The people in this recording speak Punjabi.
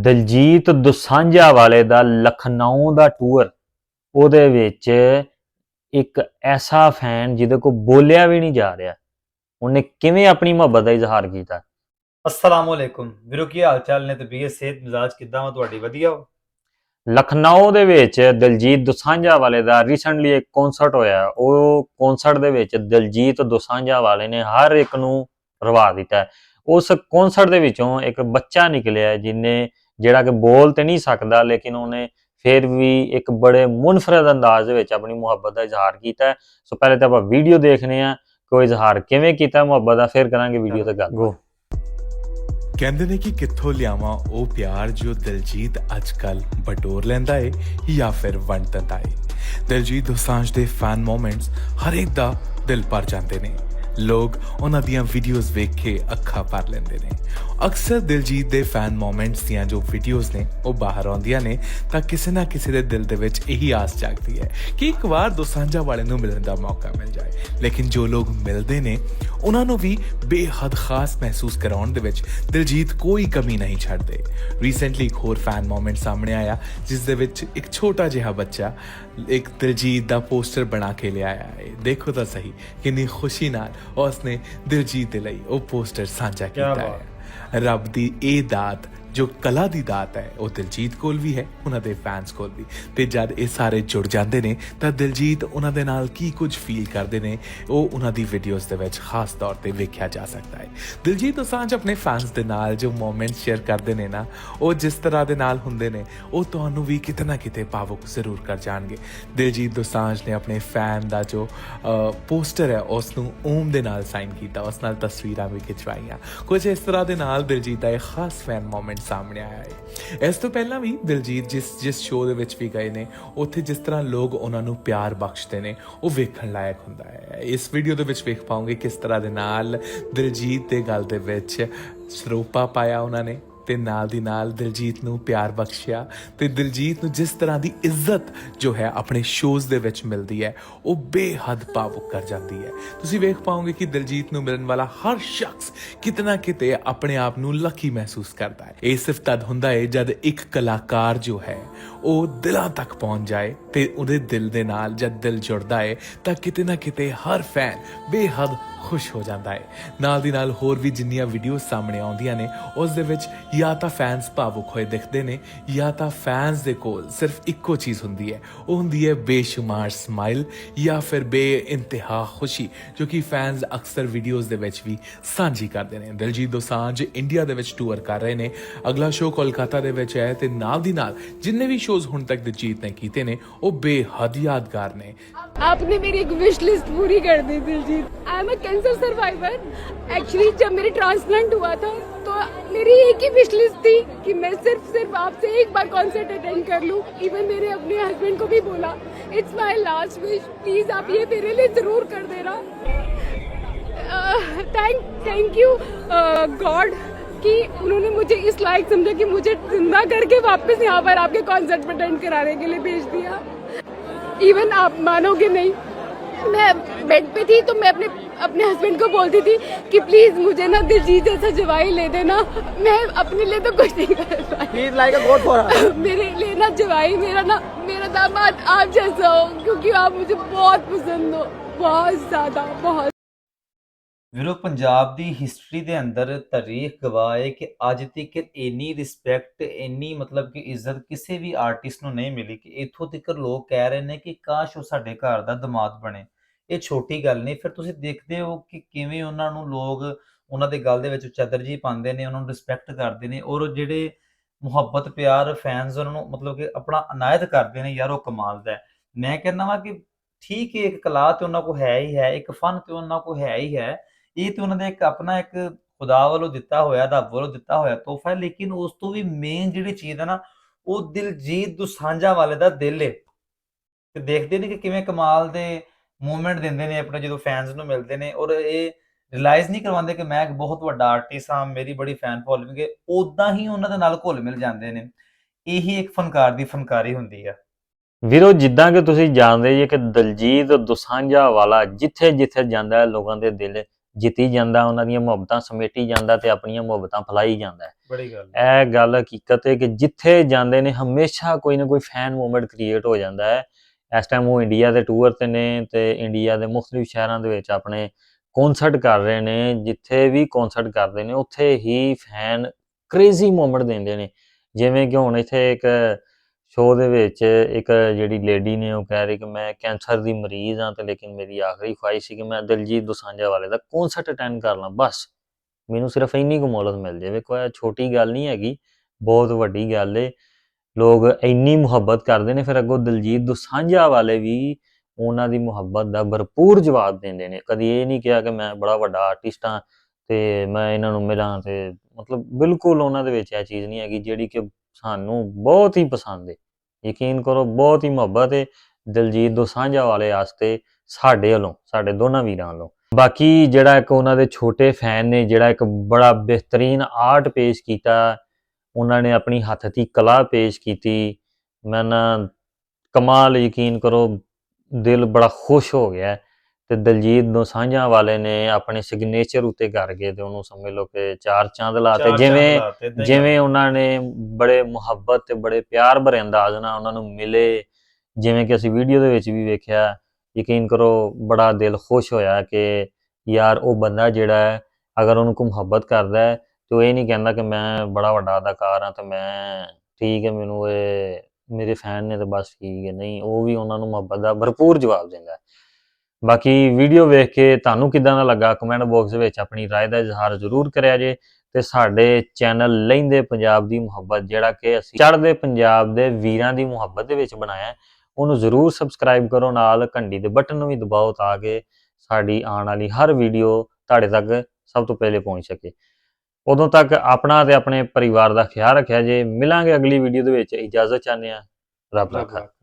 ਦਲਜੀਤ ਦੋਸਾਂਝਾ ਵਾਲੇ ਦਾ ਲਖਨਊ ਦਾ ਟੂਰ ਉਹਦੇ ਵਿੱਚ ਇੱਕ ਐਸਾ ਫੈਨ ਜਿਹਦੇ ਕੋ ਬੋਲਿਆ ਵੀ ਨਹੀਂ ਜਾ ਰਿਹਾ। ਉਹਨੇ ਕਿਵੇਂ ਆਪਣੀ ਮੁਹੱਬਤ ਦਾ ਇਜ਼ਹਾਰ ਕੀਤਾ? ਅਸਲਾਮੁਅਲੈਕੁਮ ਵੀਰੋ ਕੀ ਹਾਲ ਚਾਲ ਨੇ ਤੇ ਬੀਏ ਸਿਹਤ ਮਿਜ਼ਾਜ ਕਿੱਦਾਂ ਵਾ ਤੁਹਾਡੀ? ਵਧੀਆ ਹੋ? ਲਖਨਊ ਦੇ ਵਿੱਚ ਦਲਜੀਤ ਦੋਸਾਂਝਾ ਵਾਲੇ ਦਾ ਰੀਸੈਂਟਲੀ ਇੱਕ ਕਨਸਰਟ ਹੋਇਆ। ਉਹ ਕਨਸਰਟ ਦੇ ਵਿੱਚ ਦਲਜੀਤ ਦੋਸਾਂਝਾ ਵਾਲੇ ਨੇ ਹਰ ਇੱਕ ਨੂੰ ਰਵਾ ਦਿੱਤਾ। ਉਸ ਕਨਸਰਟ ਦੇ ਵਿੱਚੋਂ ਇੱਕ ਬੱਚਾ ਨਿਕਲਿਆ ਜਿਨੇ ਜਿਹੜਾ ਕਿ ਬੋਲ ਤੇ ਨਹੀਂ ਸਕਦਾ, ਲੇਕਿਨ ਉਹਨੇ ਫਿਰ ਵੀ ਇੱਕ ਬੜੇ ਮੁਨਫਰਦ ਅੰਦਾਜ਼ ਦੇ ਵਿੱਚ ਆਪਣੀ ਮੁਹੱਬਤ ਦਾ ਇਜ਼ਹਾਰ ਕੀਤਾ ਸੋ ਪਹਿਲੇ ਤਾਂ ਆਪਾਂ ਵੀਡੀਓ ਦੇਖਨੇ ਆ ਕੋਈ ਇਜ਼ਹਾਰ ਕਿਵੇਂ ਕੀਤਾ, ਮੁਹੱਬਤ ਦਾ ਫਿਰ ਕਰਾਂਗੇ ਵੀਡੀਓ ਤੇ ਗੱਲ। ਗੋ ਕਹਿੰਦੇ ਨੇ ਕਿ ਕਿੱਥੋਂ ਲਿਆਵਾਂ ਉਹ ਪਿਆਰ ਜੋ ਦਿਲਜੀਤ ਅੱਜਕੱਲ ਬਟੋਰ ਲੈਂਦਾ ਏ ਜਾਂ ਫਿਰ ਵੰਡ ਦਿੰਦਾ ਏ। ਦਿਲਜੀਤ ਦੋਸਾਂਝ ਦੇ ਫੈਨ ਮੂਮੈਂਟਸ ਹਰ ਇੱਕ ਦਾ ਦਿਲ ਭਰ ਜਾਂਦੇ ਨੇ। ਲੋਕ ਉਹਨਾਂ ਦੀਆਂ ਵੀਡੀਓਜ਼ ਵੇਖ ਕੇ ਅੱਖਾਂ ਭਰ ਲੈਂਦੇ ਨੇ। ਅਕਸਰ ਦਿਲਜੀਤ ਦੇ ਫੈਨ ਮੋਮੈਂਟਸ ਦੀਆਂ ਜੋ ਵੀਡੀਓਜ਼ ਨੇ, ਉਹ ਬਾਹਰ ਆਉਂਦੀਆਂ ਨੇ, ਤਾਂ ਕਿਸੇ ਨਾ ਕਿਸੇ ਦੇ ਦਿਲ ਦੇ ਵਿੱਚ ਇਹੀ ਆਸ ਜਾਗਦੀ ਹੈ ਕਿ ਇੱਕ ਵਾਰ ਦੋਸਾਂਝਾ ਵਾਲੇ ਨੂੰ ਮਿਲਣ ਦਾ ਮੌਕਾ ਮਿਲ ਜਾਏ। ਲੇਕਿਨ ਜੋ ਲੋਕ ਮਿਲਦੇ ਨੇ, ਉਹਨਾਂ ਨੂੰ ਵੀ ਬੇਹੱਦ ਖਾਸ ਮਹਿਸੂਸ ਕਰਾਉਣ ਦੇ ਵਿੱਚ ਦਿਲਜੀਤ ਕੋਈ ਕਮੀ ਨਹੀਂ ਛੱਡਦੇ। ਰੀਸੈਂਟਲੀ ਇੱਕ ਹੋਰ ਫੈਨ ਮੋਮੈਂਟ ਸਾਹਮਣੇ ਆਇਆ, ਜਿਸ ਦੇ ਵਿੱਚ ਇੱਕ ਛੋਟਾ ਜਿਹਾ ਬੱਚਾ ਇੱਕ ਦਿਲਜੀਤ ਦਾ ਪੋਸਟਰ ਬਣਾ ਕੇ ਲਿਆਇਆ ਹੈ। ਦੇਖੋ ਤਾਂ ਸਹੀ, ਕਿੰਨੀ ਖੁਸ਼ੀ ਨਾਲ ਉਸਨੇ ਦਿਲਜੀਤ ਦੇ ਲਈ ਉਹ ਪੋਸਟਰ ਸਾਂਝਾ ਕੀਤਾ। ਹੈ ਰੱਬ ਦੀ ਇਹ ਦਾਤ ਜੋ ਕਲਾ ਦੀ ਦਾਤ ਹੈ, ਉਹ ਦਿਲਜੀਤ ਕੋਲ ਵੀ ਹੈ, ਉਹਨਾਂ ਦੇ ਫੈਨਸ ਕੋਲ ਵੀ। ਤੇ ਜਦ ਇਹ ਸਾਰੇ ਜੁੜ ਜਾਂਦੇ ਨੇ, ਤਾਂ ਦਿਲਜੀਤ ਉਹਨਾਂ ਦੇ ਨਾਲ ਕੀ ਕੁਝ ਫੀਲ ਕਰਦੇ ਨੇ, ਉਹ ਉਹਨਾਂ ਦੀ ਵੀਡੀਓਜ਼ ਦੇ ਵਿੱਚ ਖਾਸ ਤੌਰ ਤੇ ਵੇਖਿਆ ਜਾ ਸਕਦਾ ਹੈ। ਦਿਲਜੀਤ ਦੋਸਾਂਝ ਆਪਣੇ ਫੈਨਸ ਦੇ ਨਾਲ ਜੋ ਮੂਮੈਂਟ ਸ਼ੇਅਰ ਕਰਦੇ ਨੇ ਨਾ, ਉਹ ਜਿਸ ਤਰ੍ਹਾਂ ਦੇ ਨਾਲ ਹੁੰਦੇ ਨੇ, ਉਹ ਤੁਹਾਨੂੰ ਵੀ ਕਿਤੇ ਨਾ ਕਿਤੇ ਭਾਵੁਕ ਜ਼ਰੂਰ ਕਰ ਜਾਣਗੇ। ਦਿਲਜੀਤ ਦੋਸਾਂਝ ਨੇ ਆਪਣੇ ਫੈਨ ਦਾ ਜੋ ਪੋਸਟਰ ਹੈ ਉਸ ਨੂੰ ਓਮ ਦੇ ਨਾਲ ਸਾਈਨ ਕੀਤਾ, ਉਸ ਨਾਲ ਤਸਵੀਰਾਂ ਵੀ ਖਿਚਵਾਈਆਂ। ਕੁਝ ਇਸ ਤਰ੍ਹਾਂ ਦੇ ਨਾਲ ਦਿਲਜੀਤ ਦਾ ਇੱਕ ਖਾਸ ਫੈਨ ਮੂਮੈਂਟ ਸਾਹਮਣੇ ਆਇਆ ਹੈ ਇਸ ਤੋਂ ਪਹਿਲਾਂ ਵੀ ਦਿਲਜੀਤ ਜਿਸ ਜਿਸ ਸ਼ੋਅ ਦੇ ਵਿੱਚ ਵੀ ਗਏ ਨੇ, ਉੱਥੇ ਜਿਸ ਤਰ੍ਹਾਂ ਲੋਕ ਉਹਨਾਂ ਨੂੰ ਪਿਆਰ ਬਖਸ਼ਦੇ ਨੇ, ਉਹ ਵੇਖਣ ਲਾਇਕ ਹੁੰਦਾ ਹੈ। ਇਸ ਵੀਡੀਓ ਦੇ ਵਿੱਚ ਵੇਖ ਪਾਉਂਗੇ ਕਿਸ ਤਰ੍ਹਾਂ ਦੇ ਨਾਲ ਦਿਲਜੀਤ ਦੇ ਗੱਲ ਦੇ ਵਿੱਚ ਸਰੋਪਾ ਪਾਇਆ ਉਹਨਾਂ ਨੇ। ਤੇ ਨਾਲ ਦੀ ਨਾਲ ਦਿਲਜੀਤ ਨੂੰ ਪਿਆਰ ਬਖਸ਼ਿਆ ਤੇ ਦਿਲਜੀਤ ਨੂੰ ਜਿਸ ਤਰ੍ਹਾਂ ਦੀ ਇੱਜ਼ਤ ਜੋ ਹੈ ਆਪਣੇ ਸ਼ੋਜ਼ ਦੇ ਵਿੱਚ ਮਿਲਦੀ ਹੈ, ਉਹ ਬੇਹੱਦ ਭਾਵੁਕ ਕਰ ਜਾਂਦੀ ਹੈ। ਤੁਸੀਂ ਵੇਖ ਪਾਓਗੇ ਕਿ ਦਿਲਜੀਤ ਨੂੰ ਮਿਲਣ ਵਾਲਾ ਹਰ ਸ਼ਖਸ ਕਿਤਨਾ ਕਿਤੇ ਆਪਣੇ ਆਪ ਨੂੰ ਲੱਕੀ ਮਹਿਸੂਸ ਕਰਦਾ ਹੈ। ਇਹ ਸਿਰਫ ਤਦ ਹੁੰਦਾ ਹੈ ਜਦ ਇੱਕ ਕਲਾਕਾਰ ਜੋ ਹੈ ਉਹ ਦਿਲਾਂ ਤੱਕ ਪਹੁੰਚ ਜਾਏ ਤੇ ਉਹਦੇ ਦਿਲ ਦੇ ਨਾਲ ਜਦ ਦਿਲ ਜੁੜਦਾ ਹੈ ਤਾਂ ਕਿਤੇ ਨਾ ਕਿਤੇ ਹਰ ਫੈਨ ਬੇਹੱਦ ਖੁਸ਼ ਹੋ ਜਾਂਦਾ ਹੈ ਨਾਲ ਦੀ ਨਾਲ ਹੋਰ ਵੀ ਜਿੰਨੀਆਂ ਵੀਡੀਓਜ਼ ਸਾਹਮਣੇ ਆਉਂਦੀਆਂ ਨੇ, ਉਸ ਦੇ ਵਿੱਚ ਜਾਂ ਤਾਂ ਫੈਨਸ ਭਾਵੁਕ ਹੋਏ ਦਿਖਦੇ ਨੇ, ਜਾਂ ਤਾਂ ਫੈਨਸ ਦੇ ਕੋਲ ਸਿਰਫ ਇੱਕੋ ਚੀਜ਼ ਹੁੰਦੀ ਹੈ ਉਹ ਹੁੰਦੀ ਹੈ ਬੇਸ਼ੁਮਾਰ ਸਮਾਈਲ ਜਾਂ ਫਿਰ ਬੇਇੰਤਹਾ ਖੁਸ਼ੀ, ਜੋ ਕਿ ਫੈਨਸ ਅਕਸਰ ਵੀਡੀਓਜ਼ ਦੇ ਵਿੱਚ ਵੀ ਸਾਂਝੀ ਕਰਦੇ ਨੇ। ਦਿਲਜੀਤ ਦੋਸਾਂਝ ਇੰਡੀਆ ਦੇ ਵਿੱਚ ਟੂਰ ਕਰ ਰਹੇ ਨੇ। ਅਗਲਾ ਸ਼ੋਅ ਕੋਲਕਾਤਾ ਦੇ ਵਿੱਚ ਹੈ ਤੇ ਨਾਲ ਦੀ ਨਾਲ ਜਿੰਨੇ ਵੀ ਸ਼ੋਜ਼ ਹੁਣ ਤੱਕ ਦਿਲਜੀਤ ਨੇ ਕੀਤੇ ਨੇ ਉਹ ਬੇਹੱਦ ਯਾਦਗਾਰ ਨੇ आपने मेरी एक विश लिस्ट पूरी कर दी Diljit I am a cancer survivor actually जब मेरे ट्रांसप्लांट हुआ था तो मेरी एक ही विश लिस्ट थी कि मैं सिर्फ सिर्फ आपसे एक बार कॉन्सर्ट अटेंड कर लूं इवन मेरे अपने हस्बैंड को भी बोला it's my last wish please आप ये मेरे लिए जरूर कर देना थैंक थैंक यू गॉड कि उन्होंने मुझे इस लायक समझा कि मुझे ज़िंदा करके वापस यहाँ पर आपके कॉन्सर्ट अटेंड कराने के लिए भेज दिया। इवन आप मानोगे नहीं। मैं बेड पे थी तो मैं अपने अपने हस्बैंड को बोलती थी कि प्लीज़ मुझे ना दिलजीत जैसा जवाई ले देना। मैं अपने लिए तो कुछ नहीं कर पाई. मेरे लिए ना जवाई मेरा ना मेरा दामाद आप जैसा हो क्योंकि आप मुझे बहुत पसंद हो। बहुत ज़्यादा बहुत ਵੀਰੋ, ਪੰਜਾਬ ਦੀ ਹਿਸਟਰੀ ਦੇ ਅੰਦਰ ਤਾਰੀਖ ਗਵਾਹ ਹੈ ਕਿ ਅੱਜ ਤੱਕ ਇੰਨੀ ਰਿਸਪੈਕਟ ਇੰਨੀ ਮਤਲਬ ਕਿ ਇੱਜ਼ਤ ਕਿਸੇ ਵੀ ਆਰਟਿਸਟ ਨੂੰ ਨਹੀਂ ਮਿਲੀ ਕਿ ਇੱਥੋਂ ਤੱਕ ਲੋਕ ਕਹਿ ਰਹੇ ਨੇ ਕਿ ਕਾਸ਼ ਉਹ ਸਾਡੇ ਘਰ ਦਾ ਦਮਾਦ ਬਣੇ। ਇਹ ਛੋਟੀ ਗੱਲ ਨਹੀਂ, ਫਿਰ ਤੁਸੀਂ ਦੇਖਦੇ ਹੋ ਕਿ ਕਿਵੇਂ ਉਹਨਾਂ ਨੂੰ ਲੋਕ ਉਹਨਾਂ ਦੇ ਗੱਲ ਦੇ ਵਿੱਚ ਚਾਦਰਜੀ ਪਾਉਂਦੇ ਨੇ, ਉਹਨਾਂ ਨੂੰ ਰਿਸਪੈਕਟ ਕਰਦੇ ਨੇ ਔਰ ਜਿਹੜੇ ਮੁਹੱਬਤ, ਪਿਆਰ ਫੈਨਸ ਉਹਨਾਂ ਨੂੰ ਮਤਲਬ ਕਿ ਆਪਣਾ ਅਨਾਇਤ ਕਰਦੇ ਨੇ, ਯਾਰ ਉਹ ਕਮਾਲ ਦਾ ਮੈਂ ਕਹਿੰਦਾ ਵਾਂ ਕਿ ਠੀਕ ਹੈ, ਇੱਕ ਕਲਾ ਤੇ ਉਹਨਾਂ ਕੋ ਹੈ ਹੀ ਹੈ, ਇੱਕ ਫਨ ਤੇ ਉਹਨਾਂ ਕੋ ਹੈ ਹੀ ਹੈ ਇਹ ਤੇ ਉਹਨਾਂ ਦਾ ਇੱਕ ਆਪਣਾ ਇੱਕ ਖੁਦਾ ਵੱਲੋਂ ਦਿੱਤਾ ਹੋਇਆ, ਰੱਬ ਵੱਲੋਂ ਦਿੱਤਾ ਹੋਇਆ ਤੋਹਫਾ ਹੈ, ਲੇਕਿਨ ਉਸ ਤੋਂ ਵੀ ਮੇਨ ਜਿਹੜੀ ਚੀਜ਼ ਹੈ ਨਾ, ਉਹ ਦਿਲਜੀਤ ਦੁਸਾਂਝਾ ਵਾਲੇ ਦਾ ਦਿਲ ਹੈ ਤੇ ਦੇਖਦੇ ਨੇ ਕਿ ਕਿਵੇਂ ਕਮਾਲ ਦੇ ਮੂਵਮੈਂਟ ਦਿੰਦੇ ਨੇ ਆਪਣੇ, ਜਦੋਂ ਫੈਨਸ ਨੂੰ ਮਿਲਦੇ ਨੇ ਔਰ ਇਹ ਰਿਅਲਾਈਜ਼ ਨਹੀਂ ਕਰਵਾਉਂਦੇ ਕਿ ਮੈਂ ਇੱਕ ਬਹੁਤ ਵੱਡਾ ਆਰਟਿਸਟ ਹਾਂ, ਮੇਰੀ ਬੜੀ ਫੈਨ ਫੋਲੋਇੰਗ ਹੈ ਉਦਾਂ ਹੀ ਉਹਨਾਂ ਦੇ ਨਾਲ ਘੁਲ ਮਿਲ ਜਾਂਦੇ ਨੇ। ਇਹੀ ਇੱਕ ਫਨਕਾਰ ਦੀ ਫਨਕਾਰੀ ਹੁੰਦੀ ਆ। ਵੀਰੋ, ਜਿੱਦਾਂ ਕਿ ਤੁਸੀਂ ਜਾਣਦੇ ਜੀ ਕਿ ਦਲਜੀਤ ਦੋਸਾਂਝਾ ਵਾਲਾ ਜਿੱਥੇ ਜਿੱਥੇ ਜਾਂਦਾ ਹੈ, ਲੋਕਾਂ ਦੇ ਦਿਲ ਜਿੱਤੀ ਜਾਂਦਾ ਉਹਨਾਂ ਦੀਆਂ ਮੁਹੱਬਤਾਂ ਸਮੇਟੀ ਜਾਂਦਾ ਤੇ ਆਪਣੀਆਂ ਮੁਹੱਬਤਾਂ ਫੈਲਾਈ ਜਾਂਦਾ ਹੈ। ਬੜੀ ਗੱਲ ਹੈ। ਇਹ ਗੱਲ ਹਕੀਕਤ ਹੈ ਕਿ ਜਿੱਥੇ ਜਾਂਦੇ ਨੇ ਹਮੇਸ਼ਾ ਕੋਈ ਨਾ ਕੋਈ ਫੈਨ ਮੂਵਮੈਂਟ ਕ੍ਰੀਏਟ ਹੋ ਜਾਂਦਾ ਹੈ। ਇਸ ਟਾਈਮ ਉਹ ਇੰਡੀਆ ਦੇ ਟੂਰ ਤੇ ਨੇ ਤੇ ਇੰਡੀਆ ਦੇ ਮੁxtਲਿਫ ਸ਼ਹਿਰਾਂ ਦੇ ਵਿੱਚ ਆਪਣੇ ਕਨਸਰਟ ਕਰ ਰਹੇ ਨੇ। ਜਿੱਥੇ ਵੀ ਕਨਸਰਟ ਕਰਦੇ ਨੇ ਉੱਥੇ ਹੀ ਫੈਨ ਕ੍ਰੇਜ਼ੀ ਮੂਵਮੈਂਟ ਦਿੰਦੇ ਨੇ। ਜਿਵੇਂ ਕਿ ਹੁਣ ਇੱਥੇ ਇੱਕ ਸ਼ੋਅ ਦੇ ਵਿੱਚ ਇੱਕ ਜਿਹੜੀ ਲੇਡੀ ਨੇ ਉਹ ਕਹਿ ਰਹੀ ਕਿ ਮੈਂ ਕੈਂਸਰ ਦੀ ਮਰੀਜ਼ ਹਾਂ ਤੇ ਲੇਕਿਨ ਮੇਰੀ ਆਖਰੀ ਖੁਆਇਸ਼ ਸੀ ਕਿ ਮੈਂ ਦਿਲਜੀਤ ਦੋਸਾਂਝਾ ਵਾਲੇ ਦਾ ਕਨਸਰਟ ਅਟੈਂਡ ਕਰ ਲਾਂ, ਬਸ। ਮੈਨੂੰ ਸਿਰਫ ਇੰਨੀ ਕੁ ਮੌਲਤ ਮਿਲ ਜਾਵੇ, ਕੋਈ ਇਹ ਛੋਟੀ ਗੱਲ ਨਹੀਂ ਹੈਗੀ, ਬਹੁਤ ਵੱਡੀ ਗੱਲ ਏ। ਲੋਕ ਇੰਨੀ ਮੁਹੱਬਤ ਕਰਦੇ ਨੇ, ਫਿਰ ਅੱਗੋਂ ਦਿਲਜੀਤ ਦੋਸਾਂਝਾ ਵਾਲੇ ਵੀ ਉਹਨਾਂ ਦੀ ਮੁਹੱਬਤ ਦਾ ਭਰਪੂਰ ਜਵਾਬ ਦਿੰਦੇ ਨੇ। ਕਦੀ ਇਹ ਨਹੀਂ ਕਿਹਾ ਕਿ ਮੈਂ ਬੜਾ ਵੱਡਾ ਆਰਟਿਸਟ ਹਾਂ ਤੇ ਮੈਂ ਇਹਨਾਂ ਨੂੰ ਮਿਲਾਂ ਤੇ ਮਤਲਬ ਬਿਲਕੁਲ ਉਹਨਾਂ ਦੇ ਵਿੱਚ ਇਹ ਚੀਜ਼ ਨਹੀਂ ਹੈਗੀ ਜਿਹੜੀ ਕਿ ਸਾਨੂੰ ਬਹੁਤ ਹੀ ਪਸੰਦ ਹੈ ਯਕੀਨ ਕਰੋ, ਬਹੁਤ ਹੀ ਮੁਹੱਬਤ ਹੈ ਦਿਲਜੀਤ ਦੋਸਾਂਝਾ ਵਾਲੇ ਵਾਸਤੇ ਸਾਡੇ ਵੱਲੋਂ, ਸਾਡੇ ਦੋਨਾਂ ਵੀਰਾਂ ਵੱਲੋਂ। ਬਾਕੀ ਜਿਹੜਾ ਇੱਕ ਉਹਨਾਂ ਦੇ ਛੋਟੇ ਫੈਨ ਨੇ, ਜਿਹੜਾ ਇੱਕ ਬੜਾ ਬਿਹਤਰੀਨ ਆਰਟ ਪੇਸ਼ ਕੀਤਾ, ਉਹਨਾਂ ਨੇ ਆਪਣੀ ਹੱਥ ਦੀ ਕਲਾ ਪੇਸ਼ ਕੀਤੀ, ਮੈਂ ਨਾ ਕਮਾਲ ਯਕੀਨ ਕਰੋ, ਦਿਲ ਬੜਾ ਖੁਸ਼ ਹੋ ਗਿਆ। ਤੇ ਦਲਜੀਤ ਦੋਸਾਂਝਾ ਵਾਲੇ ਨੇ ਆਪਣੇ ਸਿਗਨੇਚਰ ਉੱਤੇ ਕਰ ਗਏ ਤੇ ਉਹਨੂੰ ਸਮਝ ਲਓ ਕਿ ਚਾਰ ਚੰਦ ਲਾਤੇ ਚਾਰ ਜਿਵੇਂ ਚਾਂਦ ਲਾਤੇ, ਏਦਾਂ ਹੀ ਜਿਵੇਂ ਉਹਨਾਂ ਨੇ ਬੜੇ ਮੁਹੱਬਤ ਤੇ ਬੜੇ ਪਿਆਰ ਭਰੇ ਅੰਦਾਜ਼ ਨਾਲ ਉਹਨਾਂ ਨੂੰ ਮਿਲੇ ਜਿਵੇਂ ਕਿ ਅਸੀਂ ਵੀਡੀਓ ਦੇ ਵਿੱਚ ਵੀ ਵੇਖਿਆ ਯਕੀਨ ਕਰੋ ਬੜਾ ਦਿਲ ਖੁਸ਼ ਹੋਇਆ ਕਿ ਯਾਰ ਉਹ ਬੰਦਾ ਜਿਹੜਾ ਹੈ ਅਗਰ ਉਹਨੂੰ ਕੋਈ ਮੁਹੱਬਤ ਕਰਦਾ ਹੈ ਤੇ ਉਹ ਇਹ ਨਹੀਂ ਕਹਿੰਦਾ ਕਿ ਮੈਂ ਬੜਾ ਵੱਡਾ ਅਦਾਕਾਰ ਹਾਂ ਤੇ ਮੈਂ ਠੀਕ ਹੈ ਮੈਨੂੰ ਇਹ ਮੇਰੇ ਫੈਨ ਨੇ ਤੇ ਬਸ ਠੀਕ ਹੈ। ਨਹੀਂ ਉਹ ਵੀ ਉਹਨਾਂ ਨੂੰ ਮੁਹੱਬਤ ਦਾ ਭਰਪੂਰ ਜਵਾਬ ਦਿੰਦਾ ਹੈ। ਬਾਕੀ ਵੀਡੀਓ ਵੇਖ ਕੇ ਤੁਹਾਨੂੰ ਕਿਦਾਂ ਦਾ ਲੱਗਾ ਕਮੈਂਟ ਬਾਕਸ ਦੇ ਵਿੱਚ ਆਪਣੀ رائے ਦਾ ਇਜ਼ਹਾਰ ਜ਼ਰੂਰ ਕਰਿਆ ਜੇ ਤੇ ਸਾਡੇ ਚੈਨਲ ਲੈਂਦੇ ਪੰਜਾਬ ਦੀ ਮੁਹੱਬਤ ਜਿਹੜਾ ਕਿ ਅਸੀਂ ਚੜ੍ਹਦੇ ਪੰਜਾਬ ਦੇ ਵੀਰਾਂ ਦੀ ਮੁਹੱਬਤ ਦੇ ਵਿੱਚ ਬਣਾਇਆ ਹੈ, ਉਹਨੂੰ ਜ਼ਰੂਰ ਸਬਸਕ੍ਰਾਈਬ ਕਰੋ ਨਾਲ ਘੰਟੀ ਦੇ ਬਟਨ ਨੂੰ ਵੀ ਦਬਾਓ ਤਾਂ ਕਿ ਸਾਡੀ ਆਉਣ ਵਾਲੀ ਹਰ ਵੀਡੀਓ ਤੁਹਾਡੇ ਤੱਕ ਸਭ ਤੋਂ ਪਹਿਲੇ ਪਹੁੰਚ ਸਕੇ ਉਦੋਂ ਤੱਕ ਆਪਣਾ ਤੇ ਆਪਣੇ ਪਰਿਵਾਰ ਦਾ ਖਿਆਲ ਰੱਖਿਆ ਜੇ ਮਿਲਾਂਗੇ ਅਗਲੀ ਵੀਡੀਓ ਦੇ ਵਿੱਚ ਇਜਾਜ਼ਤ ਚਾਹੁੰਦੇ ਹਾਂ ਰੱਬ ਰੱਬ ਰੱਖਾ ਰੱਖਾ।